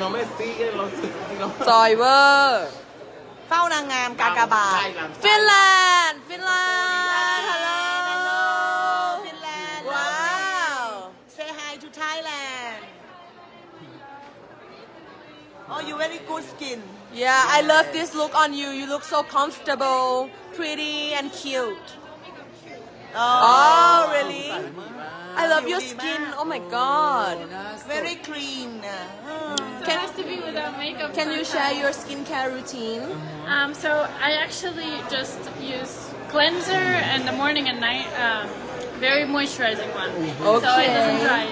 No me siguen los... los- จอยเวอร์ เฝ้านางงามกากบาท ใช่ครับ ฟินแลนด์ ฟินแลนด์ ฮัลโหล ฟินแลนด์ ว้าว Say hi to Thailand Oh you very good skin Yeah I love this look on you you look so comfortable pretty and cute Oh really I love your skin oh my god very clean อ่ะ can nice to be without makeup. Can you share your skincare routine Um, so I actually just use cleanser in the morning and night. Um, very moisturizing one, so it doesn't dry.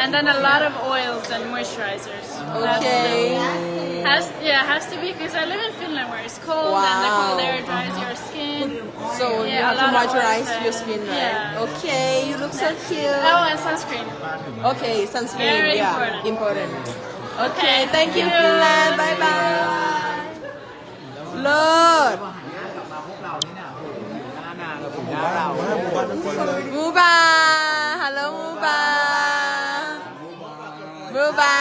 And then a lot of oils and moisturizers. Okay has yeah, has to be because I live in Finland where it's cold and the cold air dries your skin. So you have to moisturize your skin right yeah. Okay you look so cute Oh, and sunscreen. Okay sunscreen Very yeah important. important Okay thank you Finland bye bye เลิศมูบาฮัลโหลมูบามูบา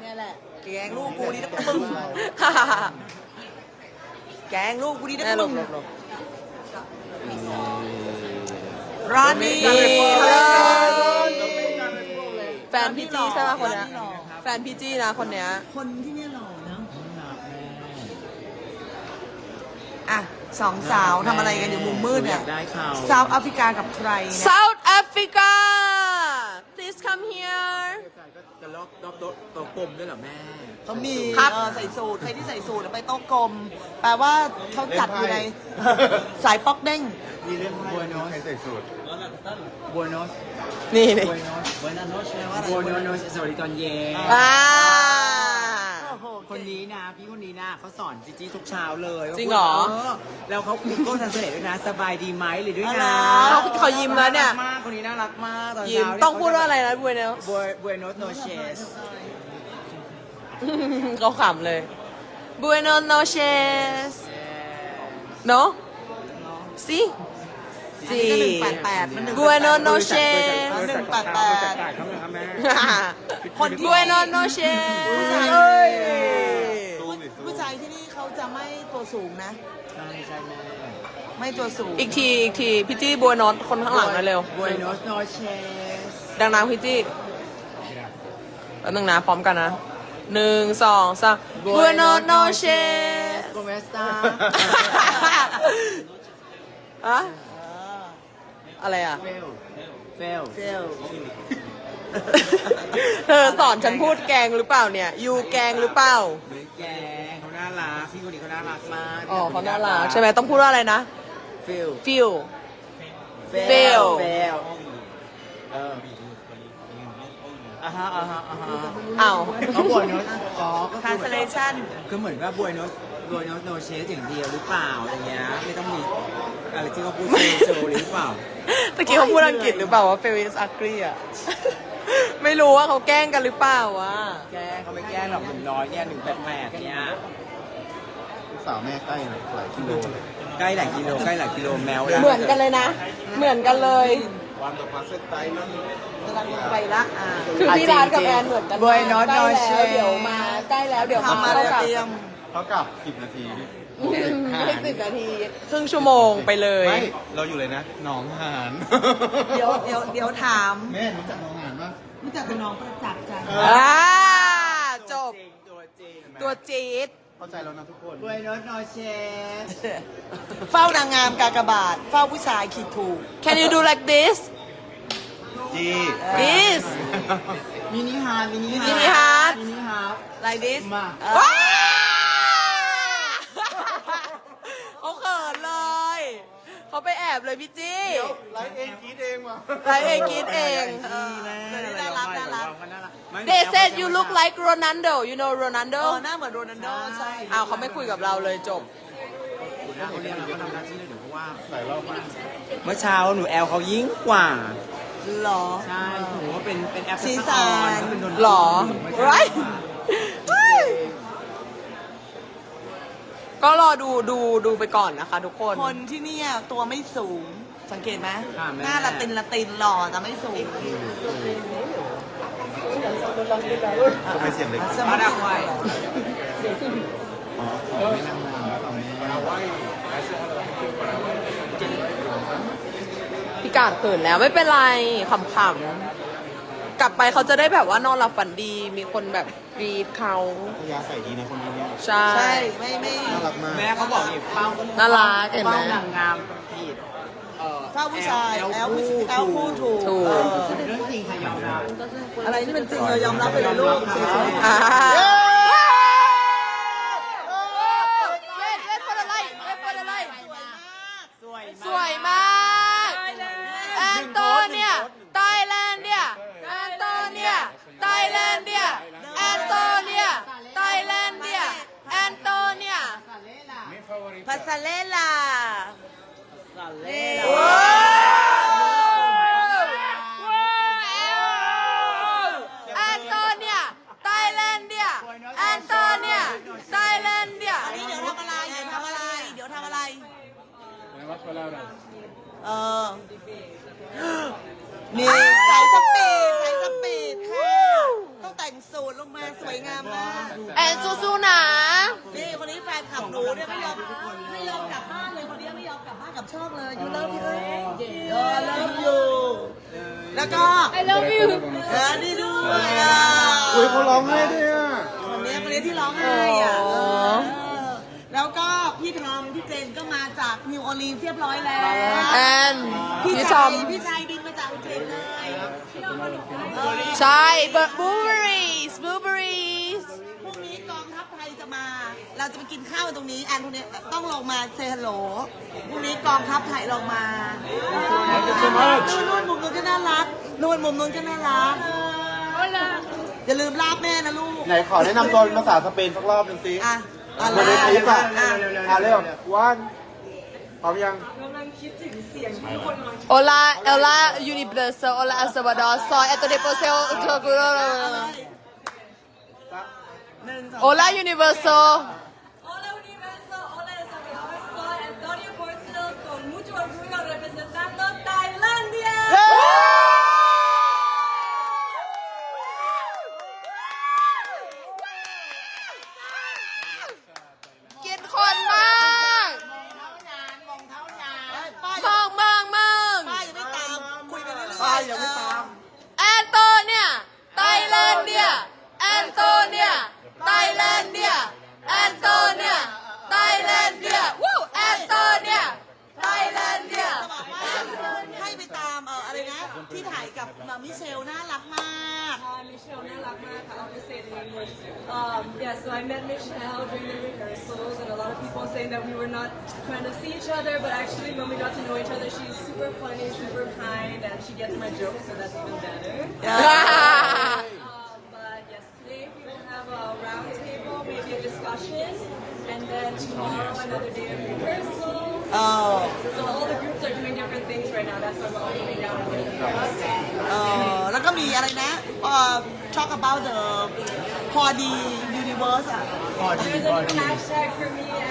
เนี่ยแหละ แกงลูกกูดีนะมึงแกงลูกกูดีนะแม่หลมึบงหลบหลบร้านนี้นี่เลิศแฟ นพี่จี้ใช่ไหมคนเนี้ยแฟนพี่จี้นะคนเนี้ยคนที่เนี่ยหล่อนะอะสองสาวทำอะไรกันอยู่มุมมืดเนี่ยได้ข่าว ซาท์แอฟริกากับใครเนี่ย South Africa please come here จะล็อกล็อกโต๊ะโต๊ะกลมด้วยเหรอแม่ เขามีครับ เออใส่สูตรใครที่ใส่สูตรไปโต๊ะกลม แปลว่าเขาจัดอยู่ใน สายป๊อกเด้ง มีเรื่องบัวโนสใครใส่สูตรบัวโนสนี่นี่บัวโนสบัวโนสแปลว่าอะไรบัวโนสสวัสดีตอนเย็น อ่า โอ้โหคนนี้นะพี่คนนี้นะเขาสอนจีจี้ทุกเช้าเลยจริงเหรอแล้วเขามีโก้ทันเสร็จด้วยนะสบายดีไหมหรือด้วยนะเขาเขายิ้มแล้วเนี่ยมากคนนี้น่ารักมากตอนยิ้มเช้าต้องพูดว่าอะไรนะบุยเนลบัวบัวโนสโนเชสเขาขำเลย Buenos noches no si อันนี้ก็ หนึ่งแปดแปดมันหนึ่ง Buenos แปดแปด noches หนึ่งแปดแปดคนที่ Buenos noches ผู้ชายเอ้ย ผู้ชายที่นี่เขาจะไม่ตัวสูงนะ ใช่ใช่แม่ไม่ตัวสูงอีกที อีกที พี่จี้บัวนอตคนข้างหลังนะเร็วบัวโนสโนเชสดังนั้นพี่จี้แล้วนึงนะ พร้อมกันนะหนึ่งสองสาม Buenos noches โกเมสตา อะ อะไรอะเฟลเฟลเซลเธอสอนฉันพูดแกงหรือเปล่าเนี่ย ยูแกงหรือเปล่าเฮ้ยแกเขาน่ารักพี่คนนี้เขาน่ารักมากอ๋อเขาน่ารักใช่ไหมต้องพูดว่าอะไรนะเฟล feel เฟ Fail เฟลเอออ่าฮะอ่าฮะอ่าฮะอ้าว เขาบัวโนสอ๋อก็ทาคืนอสเลชันคือเหมือนว่าบัวโนส บัวโนสโนเชสอย่างเดียวหรือเปล่าอย่างเงี้ยไม่ต้องมีอะไรที่เขาพูดโซโซหรือเปล่าตะกี้เขาพูดอังกฤษหรือเปล่าว่า feel is ugly อะ ไม่รู้ว่าเขาแกล้งกันหรือเปล่าวะแกล้งเขาไม่แกล้งหรอกหนุ่มน้อยเนี่ยหนึ่งแปดแปดเนี่ยลูกสาวแม่ใกล้หลายกิโลเลยใกล้หลายกิโลใกล้หลายกิโลแมวแล้วเหมือนกันเลยนะ เหมือนกันเลยวันต่อมาเส้นไตนั่นกำลังลงไปละอ่าคือที่ร้านกับแอนเหมือนกันบัวโนสใกโนล้เชแล้วสเดี๋ยวมาใกล้แล้วเดี๋ยวทำมาเข้าเลยกับ เตรียมเท่ากับสิบนาทีนี่ไม่สิบนาที ครึ่งชั่วโมงไปเลย ไม่เราอยู่เลยนะหนองหานเดี๋ยวเดี๋ยวเดี๋ยวถามแม่รู้จักหนองหานปะ รู้จักกับน้องประจักษ์จันทร์อ่าจบตัวจริงตัวจี๊ดเข้าใจแล้วนะทุกคนบัวโนสโนเชสเฝ้านางงามกากบาท เฝ้าผู้ชายขีดถูก Can you do like this จี this มินิฮาร์ดมินิฮาร์ดมินิฮาร์ทมินิฮาร์ด like this มาเออว้า เขาเขินเลย เขาไปแอบเลยพี่จี้ไลฟ์เองคิดเองว่ะไลฟ์เองคิดเองเออเดี๋ยวนี้น่ารักน่ารัก They said you look like Ronaldo you know เอ Ronaldo อหน้าเหมือนโรนัลโดใช่อ้าวเขาไม่คุยกับเราเลยจบเขาเรียกเราก็ทำหน้าที่เลยเดี๋ยวเพราะว่าหลายรอบมากเมื่อเช้าหนูแอลเขายิ่งกว่า หรอ ใช่หนูว่าเป็นเป็นแอปสีสันเขาเป็นดนตหรอไร Right ก็รอดูดูดูไปก่อนนะคะ ทุกคน คนที่เนี่ยตัวไม่สูง สังเกตไหมหน้าละตินละตินหล่อแต่ไม่สูงทำไมเสียงเล็กมาดักไว้อ๋อขอไม่นั่งนานขอไม่นั่งนานพี่กาดเขินแล้วไม่เป็นไรขำๆ กลับไปเขาจะได้แบบว่านอนหลับฝันดี มีคนแบบกรีดเขาพยาใส่ดีนะคนนี้เนี่ยใช่ใช่ไม่ไม่น่ารักมากแม่เขาบอกอีกเป้าน่ารักเห็นไหม เป้านางงามผิดเอ่อเฝ้าผู้ชายแอลผู้แอลผู้ถูกถูก เออเรื่องจริงค่ะยอมรับอะไรที่เป็นจริงเรายอมรับไปเลยลูกสวยๆ อ่าอะ เล่นเล่นคนอะไรเล่นคนอะไร สวย สวยมาก แอนโตเนียไทยแลนด์เนี่ยแอนโตเนียไทยแลนด์เนี่ยแอนโตเนียไทยแลนด์เนี่ยแอนโตเนีย พาสเลล่า สันเล่ ว้าวแอนโตเนียไทยแลนด์เนี่ยแอนโตเนียไทยแลนด์เนี่ย อันนี้เดี๋ยวทำอะไร เดี๋ยวทำอะไร เดี๋ยวทำอะไร เออ นี่สายสปีดสายสปีดค่ะ ต้องแต่งสูทลงมาสวยงามมาก แอนสู้ๆนะ นี่คนนี้แฟนขับหนูเนี่ยไม่ยอมไม่ยอมกลับบ้านเลยคนนี้ไม่ยอมกลับบ้านกับช่องเลยยูเลิฟยูเออเลิฟยูแล้วก็ I love you เออนี่ด้วยอะ อุ้ยเขาร้องไห้ด้วยอะ คนนี้คนนี้ที่ร้องไห้อะ อ๋อ เออแล้วก็พี่ทอมพี่เจนก็มาจากนิวออร์ลีนส์ เรียบร้อยแล้วแอนพี่พี่ชชายมพี่ชายบินมาจากอังกฤษเลยเออใช่บลูเบอรี่สบลูเบอรี่พรุ่งนี้กองทัพไทยจะมา เราจะไปกินข้าวกันตรงนี้แอนโทเนียต้องลงมาเซฮัลโหลพรุ่งนี้กองทัพไทยลงมา นู่นนู่นมุมนู้นก็น่ารักนู่นมุมนู้นก็น่ารัก Hola อย่าลืมลาบแม่นะลูกไหนขอแนะนำตัวเป็นภาษาสเปนสักรอบหนึ่งสิอะอะเหมือนในคลิปอะอะ อะเร็ววัน พร้อมยัง Hola Hola Universo Hola El Salvador Soy Antonio Poseo หนึ่งสอง Hola Universo Hola Universo, hola El Salvador, soy Antonio Porcel con mucho orgullo were not trying to see each other, but actually when we got to know each other, she's super funny, super kind, and she gets my jokes, so that's even better. Um, but yes, today we will have a round table, maybe a discussion, and then tomorrow another day of rehearsals. เออ So all the groups are doing different things right now. That's why we're all moving down in different groups. เออแล้วก็มีอะไรนะเอ่อ talk about the พอดี universe อ่ะ There's a new hashtag for me and uh,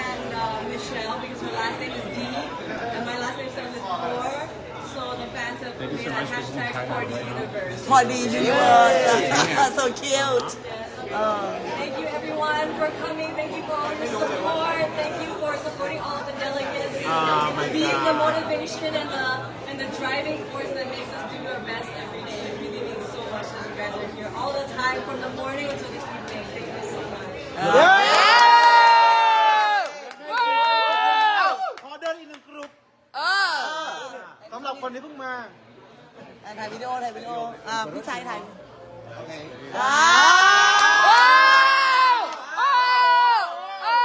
Michelle because her last name is D and my last name starts with four. So the fans have made a for hashtag being for the universe. Party universe. so cute. Um, thank you everyone for coming. Thank you for all your support. Thank you for supporting all of the delegates. Oh my Being the motivation and the and the driving force that makes us do our best every day. It really means so much that you guys are here all the time from the morning until the evening. Thank you so much. Yeah. คนที่เพิ่งมาอะถ่ายวิดีโอถ่ายวิดีโออ่าพี่ชายถ่ายโอเคอ่าว้าวโอ้โอ้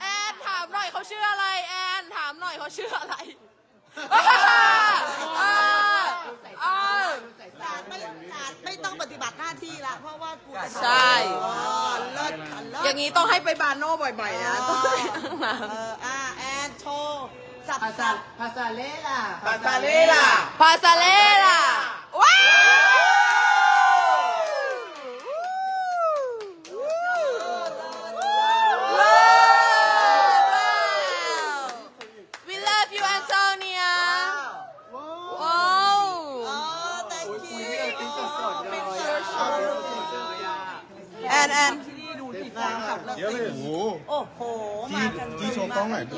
แอนถามหน่อยเขาชื่ออะไร แอนถามหน่อยเขาชื่ออะไรอ่าอ่าอ่าจาดไม่จาดไม่ต้องปฏิบัติหน้าที่ละเพราะว่ากูจะใช่ อ๋อเลิศค่ะเลิศอย่างนี้ต้องให้ไปบานโน่บ่อยๆนะต้องไปข้างหลัง เอออ่าแอนโชว์ สับสับภาษาเล่ล่ะปาซาเล่ล่ะพาซาเลล่ะว้าวว้าว We love you Antonia ว้าวอ๋อ thank you คุยไม่ได้ติ๊กสดๆเลยเป็นเซอร์ชดูสิแฟนคลับเราเยอะเลยโอ้โห โอ้โหจีมากัน จีโชว์กล้องหน่อยห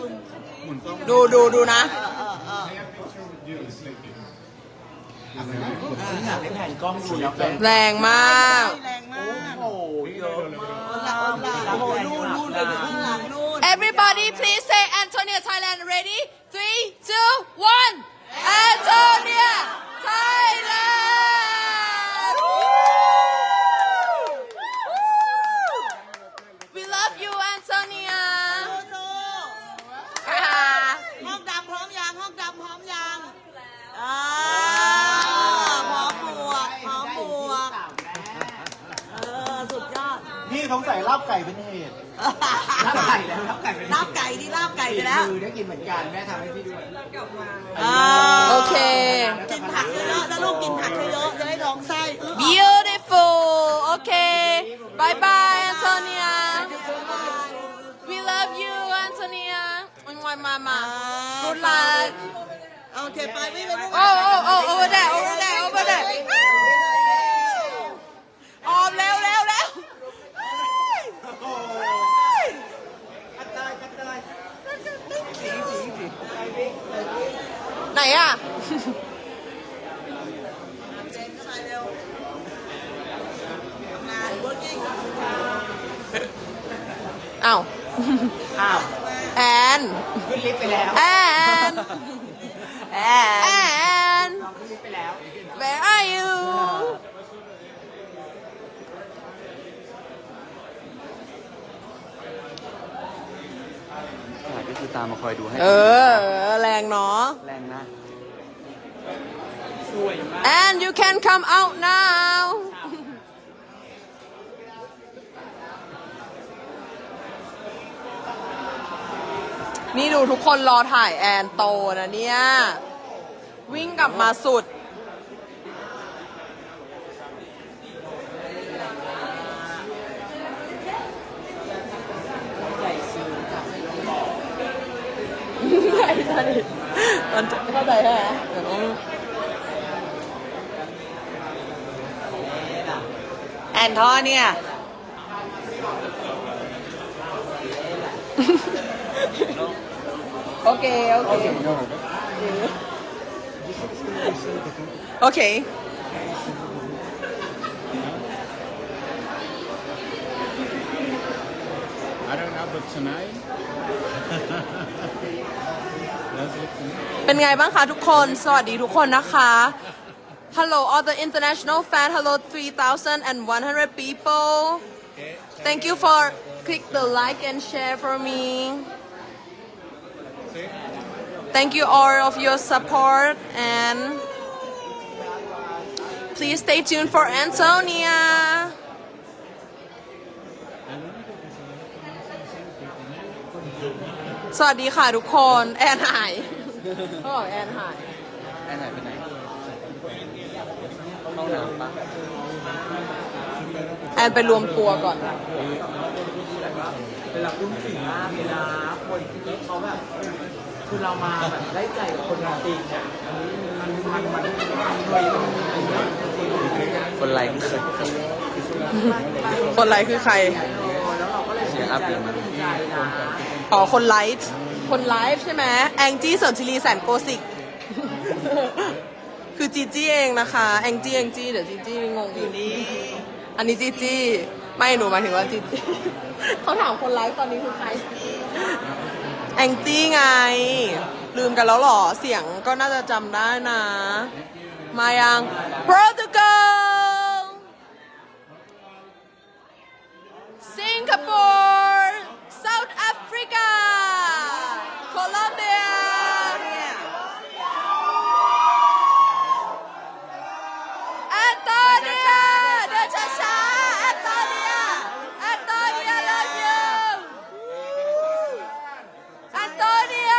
มุนกล้องดูดูดูนะเออเออเออฉันอยากให้แผ่นกล้องดูแล้วแฟนแรงมาก แรงมากโอ้ยเยอะมากเอาละเอาละโอ้โหนู่นนู่นไปอยู่ข้างหลังนู่น Everybody please say Antonia Thailand ready three two one Antonia Thailand We love you Antonia สู้ๆห้องดำพร้อมยังห้องดำพร้อมยังอ่าพร้อมบวกพร้อมบวกเออสุดยอด นี่สงสัยลาบไก่เป็นเหตุลาบไก่แล้วลาบไก่ไปลาบไก่นี่ลาบไก่ไปแล้วมือได้กินเหมือนกันแม่ทำให้พี่ด้วยอ่าโอเค กินผักเยอะๆนะลูกกินผักเยอะๆจะได้ท้องไส้อื้อ Beautiful okay bye bye Antonia We love you Antonia my mama Good luck โอเคไปไม่ไปลูก Oh oh oh over there over there over there ออมเร็วเร็วเร็ว ไหนอะเจนชายเร็วทำงาน working อ้าวอ้าวแอนขึ้นลิฟต์ไปแล้วแอนแอนน้องขึ้นลิฟต์ไปแล้ว Where are you ก็คือ ตามมาคอยดูให้เออ แรงเนาะ แรงนะ and you can come out now นี่ดูทุกคนรอถ่ายแอนโตนะเนี่ย วิ่งกลับมาสุด ใช่ใช่มันจะเข้า ใจใช่ไหมเดี๋ยวต้องแอนทอเนี่ย โอเค โอเค โอเค I don't know but tonight Let's look tonight เป็นไงบ้างคะทุกคน สวัสดีทุกคนนะคะ Hello all the international fan Hello 3,100 people Thank you for click the like and share for me Thank you all of your support and please stay tuned for Antonia สวัสดีค่ะทุกคน แอนหายเขาบอกแอนหาย แอนหายไปไหนเข้าน้ำปะแอนไปรวมตัวก่อน เวลาพูดถึงมากเวลาคนที่เขาแบบ คือเรามาแบบได้ใจกับคนเราตีเนี่ยมันมันมันมันเลยคนไรคือใครคนไลค์คือใคร แล้วเราก็เลยเชียร์อัพเลยมั้ยดีใจนะ อ๋อ คนไลฟ์ คนไลฟ์ใช่ไหมแองจี้เสริมชิลีแสนโกสิก คือจีจี้เองนะคะ แองจี้แองจี้เดี๋ยวจีจี้งงอยู่นี่ อันนี้จีจี้ ไม่หนูหมายถึงว่าจีจี้เขาถามคนไลฟ์ตอนนี้คือใคร แองจี้ไง ลืมกันแล้วเหรอ เสียงก็น่าจะจำได้นะ มายังโปรตุเกสสิงคโปร์ South Africa Colombia แอนโตเนียเดินช้าๆแอนโตเนียแอนโตเนีย love you แอนโตเนีย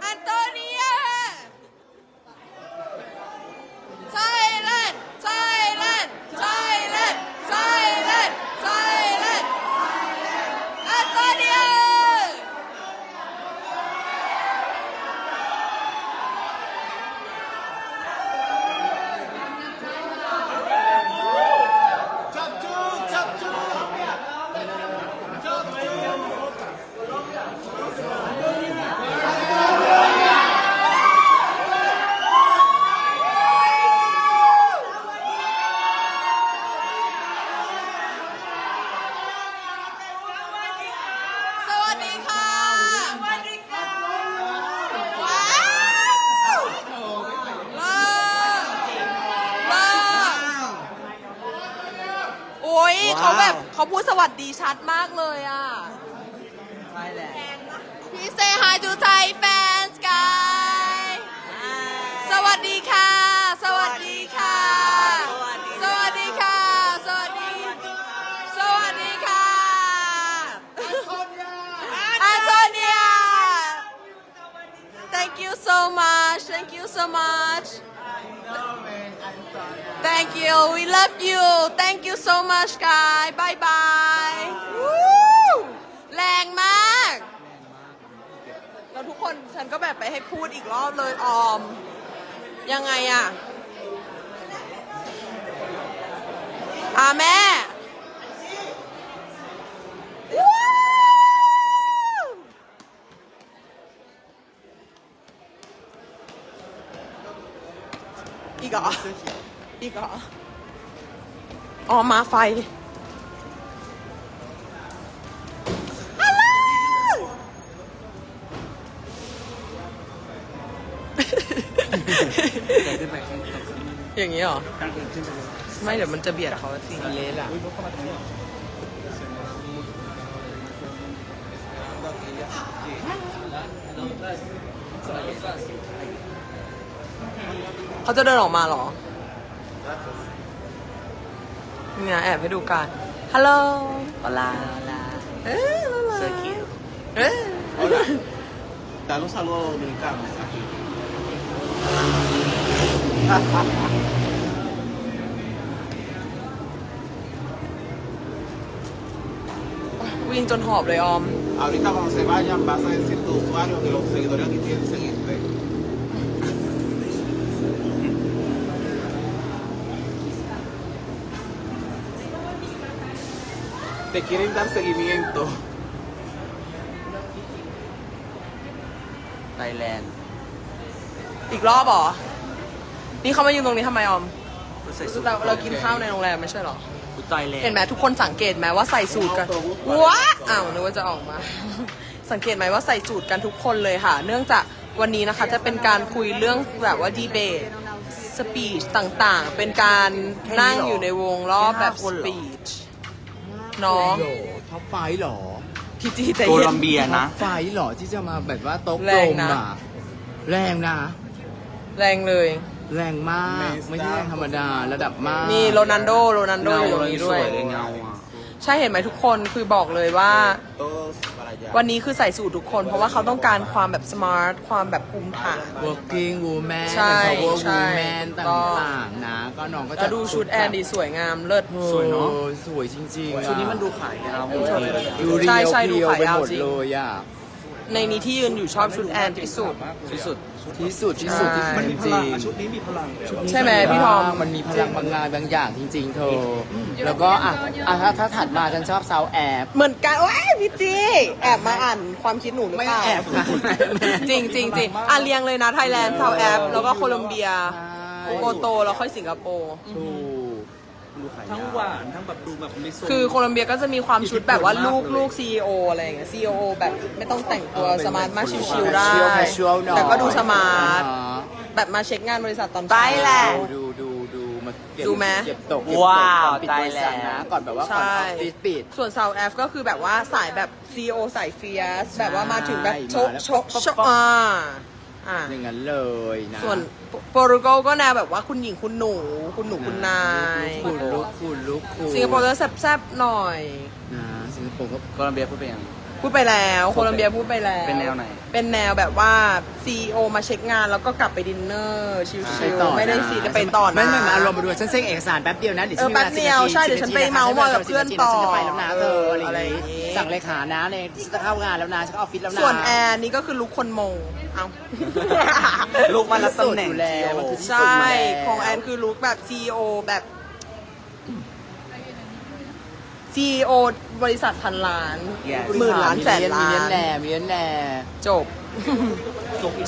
แอนโตเนีย เขาแบบเขา พูดสวัสดีชัดมากเลยอะ ใช่แหละพี่เซฮายจูไทยแฟนสกายสวัสดีค่ะ สวัสดีค่ะ สวัสดีค่ะ สวัสดี สวัสดีค่ะอันโทเนีย Thank you so much Thank you so much Thank you we love you Thank you so much guys Bye bye แรงมาก แล้วทุกคนฉันก็แบบไปให้พูดอีกรอบเลยออม ยังไงอะอ่าแม่อีกเหร ออีกเหรออ๋อมาไฟฮัลโหลอย่างนี้เหรอ ไม่เดี๋ยวมันจะเบียดเขาสิเลสอะเขาจะเดินออกมาเหรอ นี่นะแอบให้ดูกันฮัลโหล Hola. เอ้ย So cute. เอ้ย Dale un saludo a los dominicanos aquí. วิ่งจนหอบเลยออม Ahorita cuando se vayan vas a decir tu usuario que los seguidores aquí tienen que Te quieren dar seguimiento. ไทยแลนด์อีกรอบเหรอ นี่เขามายืนตรงนี้ทำไมออมใส่สูทเราเรากินข้าวในโรงแรมไม่ใช่เหรออุยไทยแลนด์เห็นไหมทุกคนสังเกตไหมว่าใส่สูตรกันว้าอ้าวนึกว่าจะออกมา สังเกตไหมว่าใส่สูตรกันทุกคนเลยค่ะ เนื่องจากวันนี้นะคะจะเป็นการคุยเรื่องแบบว่าดีเบตสปีชต่างๆ เป็นการนั่งอยู่ในวงรอบแบบสปีช เนาะท็อปไฟว์เหรอพี่จีใจโคเย็ลัน มเบียท็อนะปไฟว์เหรอที่จะมาแบบว่าโต๊ะแรกลงมนะ อะแรงนะ แรงเลย แรงมาก ไม่ใช่แรงธรรมดาระดับมาก มีโรนันโด โรนันโดอยู่ตรงนี้ด้วย สวยเลยเงาอะ ใช่เห็นไหมทุกคนคือบอกเลยว่า Todos para allá. วันนี้คือใส่สูตรทุกคน เพราะว่าเขาต้องการความแบบสมาร์ทความแบบภูมิฐาน working woman ใช่ power ใช่ woman ตก็่างๆนะ ก็น้องก็แล้จะวดูชุดแอนดีสวยงามเลิศ สวยเนาะสวยจริงๆอะชุดนี้มันดูขายยาวหมดเลยอะดูเรีใช่ยวใช่ดูเพียวขายไปยาวหมดจริง เลยอะ ในนี้ที่ยืนอยู่ชอบชุดแอนที่สุด ที่สุด ที่สุดที่สุดที่สุดมันจมีพริลังงๆชุดนี้มีพลังใช่ไหมพี่ทอม มันมีพลังบางงานบางอย่างจริง ๆ เธอ แล้วก็อะอะถ้าถ้าถัดมาฉันชอบซาวแอบเหมือนกันโอ้ยพี่จีแอบมาอ่านความคิดหนูหรือเปล่าไม่แอบค่ะจริงจริงจริงอะเรียงเลยนะไทยแลนด์เซาแอฟแล้วก็โคลอมเบีย โกโตแล้วค่อยสิงคโปร์ ถูก ทั้งหวานทั้งแบบดูแบบมีทรงคือโคลอมเบียก็จะมีความชุดแบบว่าลูกลูกซีออะไรอย่างเงี้ยซีอแบบไม่ต้องแต่งตัวสมาร์ทมากชิวๆได้ casual หน่อยแต่ก็ดูสมาร์ท อ่าแบบมาเช็คงานบริษัทตอนไปแหละดูดูดูมาเก็บดูไหม เก็บตกเก็บตกว้าวก่อนปิดบริษัทตายแล้ว นะก่อนแบบว่าก่อนใช่ออฟฟิศปิด ส่วน South F ก็คือแบบว่าสายแบบ CEO สายเฟียส แบบว่ามาถึงแบบโชกมาแล้วโชกโชกอ่า อ่า อย่างนั้นเลยนะส่วนโปรตุเกสก็แนวแบบว่าคุณหญิงคุณหนู คุณหนูคุณนาย คุณลุกคุณลุกคุณสิงคโปร์จะแซบๆหน่อย นะสิงคโปร์ก็โคลัมเบียพูดไปยัง พูดไปแล้วโคลัมเบียพูดไปแล้วเป็นแนวไหนเป็นแนวแบบว่า CEO มาเช็คงานแล้วก็กลับไปดินเนอร์ชิไปลต่อๆไม่ได้นะซีจะไปต่อนะ ไม่ไม่ไม่อารมณ์มาดูฉันเซ็นเอกสารแป๊บเดียวนะเดี๋ยวเอฉัอนมีแป๊เวบลาเดียว10ใช่เดี๋ยวฉันไปเมาส์มอยกับเพื่อนต่อ ฉันจะไปแล้วนะเธออะไรอะไรออย่างย่างงี้งี้ สั่งเลขานะในฉันจะเข้างานแล้วนะฉันเข้าออฟฟิศแล้วนะส่วนแอนนี่ก็คือลุกคนมงเอาลูกมารับตำแหน่งอยู่แล้วมันคือใช่ของแอนคือลุกแบบ CEO แบบ CEO บริษัทพันล้าน Yes หมื่นล้านแสนล้ามีเงินนแน่มีเงินแน่จบ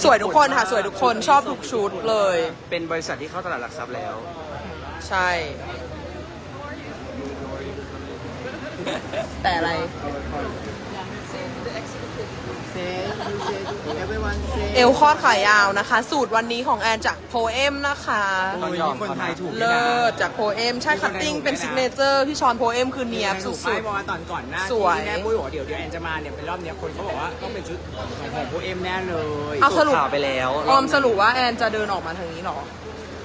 สวยทุกคนค่ะ สวยทุกคนชอบทุกชุดเลย เป็นบริษัทที่เข้าตลาดหลักทรัพย์แล้ว ใช่ แต่อะไร Say you say everyone เอวคอดขายาวนะคะ สูตรวันนี้ของแอนจากโพเอมนะคะ โอ้ยมีคนไทยถูกเลิศจากโพเอมใช่คัตติ้งเป็นซิกเนเจอร์พี่ชอนโพเอมคือเนียบสุดบอกว่าตอนก่อนหน้าสวย ที่แม่ปุ้ยบอกว่าเดี๋ยวเดี๋ยวแอนจะมาเนี่ยเป็นรอบเนี้ยคนเขาบอกว่าต้องเป็นชุดของโพเอ็มแน่เลยเอาสรุปข่าวไปแล้วออมสรุปว่าแอนจะเดินออกมาทางนี้เหรอ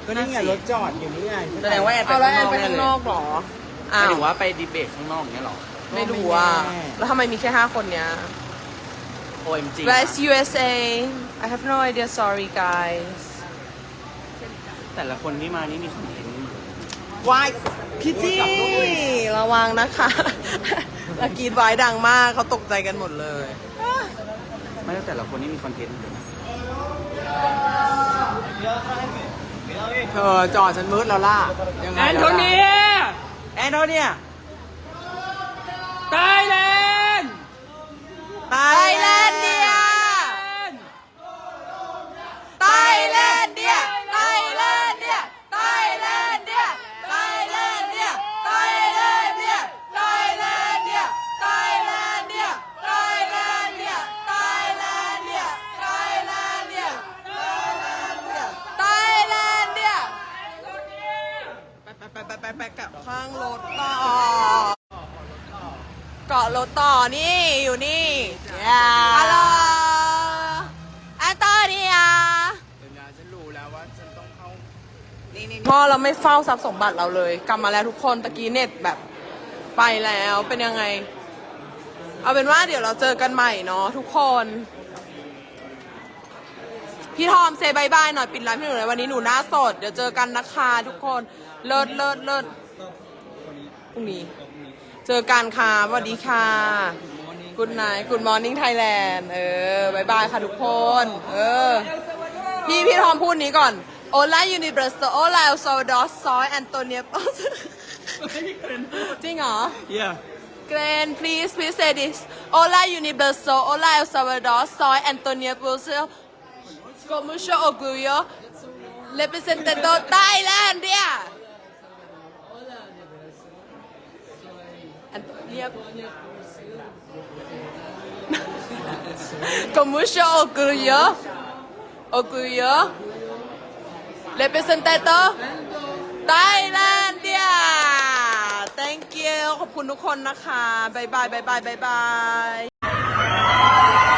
ก็นี่ไงรถจอดอยู่นี่ไงแสดงว่าแอนไปเอาแล้วแอข้านงนอกไปข้างเลยนอกเหรอ อ้ามายวถึงว่าไปดีเบตข้างนอกอย่างเงี้ยเหรอ ไม่รู้ว่าแล้วทำไมมีแค่ห้าคนเนี้ย OMG West USA I have no idea sorry guys แต่ละคนที่มานี่มีคอนเทนต์วายพี่จี้ระวังนะคะแล้วกรีดไว้ดังมากเขาตกใจกันหมดเลย ไม่แต่แต่ละคนนี่มีคอนเทนต์เธอจอดฉันมืดแล้วล่ะยังไงแอนโทเนีย แอนโทเนียไทยแลนด์ไทไทยแล งรถต่อ เกาะรถต่อนี่อยู่นี่ฮัลโหลแอนโตเนียเดี๋ยวนะฉันรู้แล้วว่าฉันต้องเข้า นี่นี่พ่อเราไม่เฝ้าทรัพย์สมบัติเราเลย กลับมาแล้วทุกคนตะกี้เน็ตแบบไปแล้วเป็นยังไง เอาเป็นว่าเดี๋ยวเราเจอกันใหม่เนาะทุกคน พี่ทอมเซบายบายหน่อยปิดไลฟ์ให้หนูเลยวันนี้หนูหน้าสด เดี๋ยวเจอกันนะคะทุกคน เลิศเลิศเลิศ พรุ่งนี้ เจอกันค่ะสวัสดีค่ะคุณนายคุณมอร์นิ่งไทยแลนด์เออบายบายค่ะทุกคน เออ พี่พี่ทอมพูดนี้ก่อนโอลายูนิเวอร์สโโอลาเอลซาวดอสซอยแอนโตเนียปอสจริงเหรอ Yeah. เกรน please please say this Hola Universo Hola El Salvador Soy Antonia Busil con mucho orgullo representando Thailandia เรียกกมุชโอกรุยโอกรุยเลเปเซนเตโตไต้แลนด์เดีย thank you ขอบคุณทุกคนนะคะบายบายบายบายบายบาย